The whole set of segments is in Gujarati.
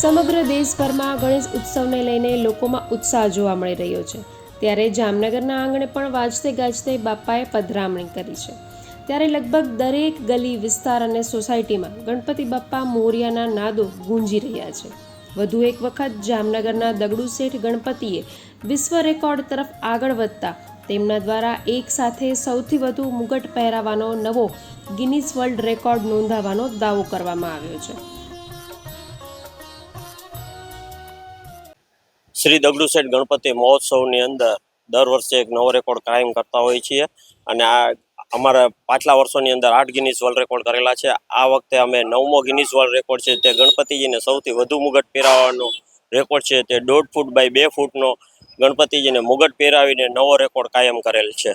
સમગ્ર દેશભરમાં ગણેશ ઉત્સવને લઈને લોકોમાં ઉત્સાહ જોવા મળી રહ્યો છે. ત્યારે જામનગરના આંગણે પણ વાજતે ગાજતે બાપાએ પધરામણી કરી છે. ત્યારે લગભગ દરેક ગલી વિસ્તાર અને સોસાયટીમાં ગણપતિ બાપ્પા મોરિયાના નાદો ગુંજી રહ્યા છે. વધુ એક વખત જામનગરના દગડુ શેઠ ગણપતિએ વિશ્વ રેકોર્ડ તરફ આગળ વધતા તેમના દ્વારા એક સાથે સૌથી વધુ મુગટ પહેરાવાનો નવો ગિનિસ વર્લ્ડ રેકોર્ડ નોંધાવાનો દાવો કરવામાં આવ્યો છે. શ્રી દગડુસેઠ ગણપતિ મહોત્સવની અંદર દર વર્ષે એક નવો રેકોર્ડ કાયમ કરતા હોઈએ છીએ. અને આ અમારા પાછલા વર્ષોની અંદર આઠ ગિનિસ વર્લ્ડ રેકોર્ડ કરેલા છે. આ વખતે અમે નવમો ગિનિસ વર્લ્ડ રેકોર્ડ છે તે ગણપતિજીને સૌથી વધુ મુગટ પહેરાવવાનો રેકોર્ડ છે તે દોઢ ફૂટ બાય બે ફૂટનો ગણપતિજીને મુગટ પહેરાવીને નવો રેકોર્ડ કાયમ કરેલ છે.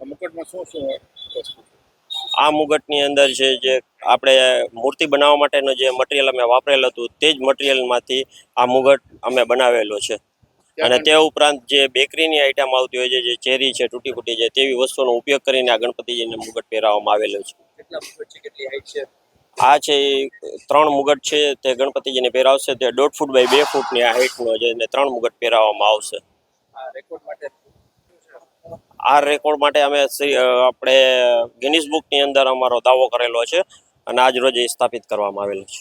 મુગટમાં શું શું આ મુગટની અંદર છે જે આપણે મૂર્તિ બનાવવા માટેનું જે મટીરિયલ અમે વાપરેલ હતું તે જ મટીરિયલમાંથી આ મુગટ અમે બનાવેલો છે. અને તે ઉપરાંત જે બેકરીની આઈટમ આવતી હોય છે જે ચેરી છે તૂટી ફૂટી છે તેવી વસ્તુનો ઉપયોગ કરીને આ ગણપતિજીને મુગટ પહેરાવવામાં આવેલો છે. કેટલા મુકટ છે કેટલી હાઈટ છે? આ છે એ ત્રણ મુગટ છે તે ગણપતિજીને પહેરાવશે. તે દોઢ ફૂટ બાય બે ફૂટની આ હાઈટનો છે અને ત્રણ મુગટ પહેરાવવામાં આવશે. રેકોર્ડ માટે આ રેકોર્ડ માટે અમે આપણે ગિનિસ બુકની અંદર અમારો દાવો કરેલો છે અને આજ રોજ એ સ્થાપિત કરવામાં આવેલો છે.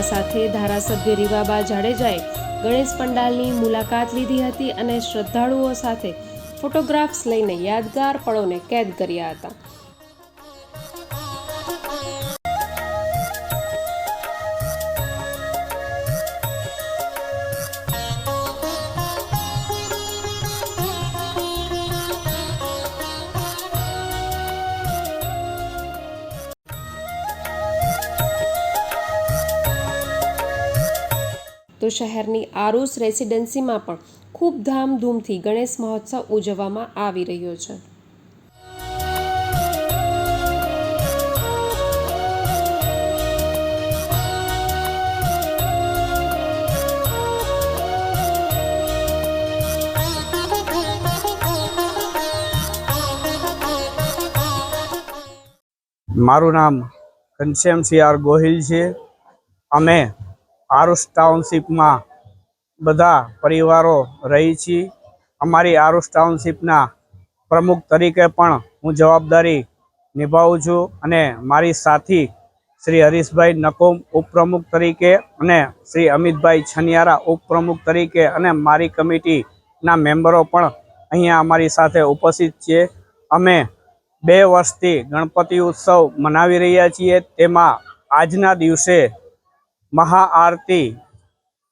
આ સાથે ધારાસભ્ય રીવાબા જાડેજાએ ગણેશ પંડાલની મુલાકાત લીધી હતી અને શ્રદ્ધાળુઓ સાથે ફોટોગ્રાફ્સ લઈને યાદગાર પળોને કેદ કર્યા હતા. તો શહેરની આરુસ રેસિડેન્સીમાં પણ ખૂબ ધામધૂમથી ગણેશ મહોત્સવ ઉજવવામાં આવી રહ્યો છે. મારું નામ ઘનશ્યામ સી આર ગોહિલ છે. અમે આરુસ ટાઉનશીપમાં બધા પરિવારો રહી છીએ અમારી આરુસ ટાઉનશીપના પ્રમુખ તરીકે પણ હું જવાબદારી નિભાવું છું અને મારી સાથી શ્રી હરીશભાઈ નકુમ ઉપપ્રમુખ તરીકે અને શ્રી અમિતભાઈ છનિયારા ઉપપ્રમુખ તરીકે અને મારી કમિટીના મેમ્બરો પણ અહીંયા અમારી સાથે ઉપસ્થિત છે. અમે બે વર્ષથી ગણપતિ ઉત્સવ મનાવી રહ્યા છીએ. તેમાં આજના દિવસે મહાઆરતી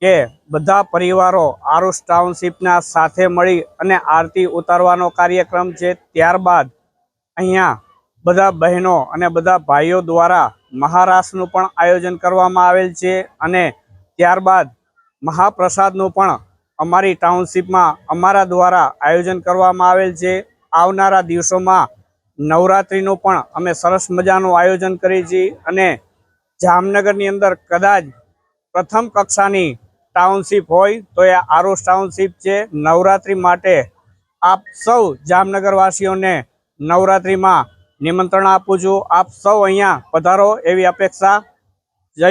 કે બધા પરિવારો આરુષ ટાઉનશીપના સાથે મળી અને આરતી ઉતારવાનો કાર્યક્રમ છે, ત્યારબાદ અહીંયા બધા બહેનો અને બધા ભાઈઓ દ્વારા મહારાસનું પણ આયોજન કરવામાં આવેલ છે અને ત્યારબાદ મહાપ્રસાદનું પણ અમારી ટાઉનશીપમાં અમારા દ્વારા આયોજન કરવામાં આવેલ છે. આવનારા દિવસોમાં નવરાત્રિનું પણ અમે સરસ મજાનું આયોજન કરીએ છીએ અને જામનગરની અંદર કદાચ પ્રથમ કક્ષાની ટાઉનશીપ હોય તો એ આરોસ ટાઉનશીપ છે. નવરાત્રિ માટે આપ સૌ જામનગરવાસીઓને નવરાત્રિમાં નિમંત્રણ આપું છું. આપ સૌ અહીંયા પધારો એવી અપેક્ષા. જય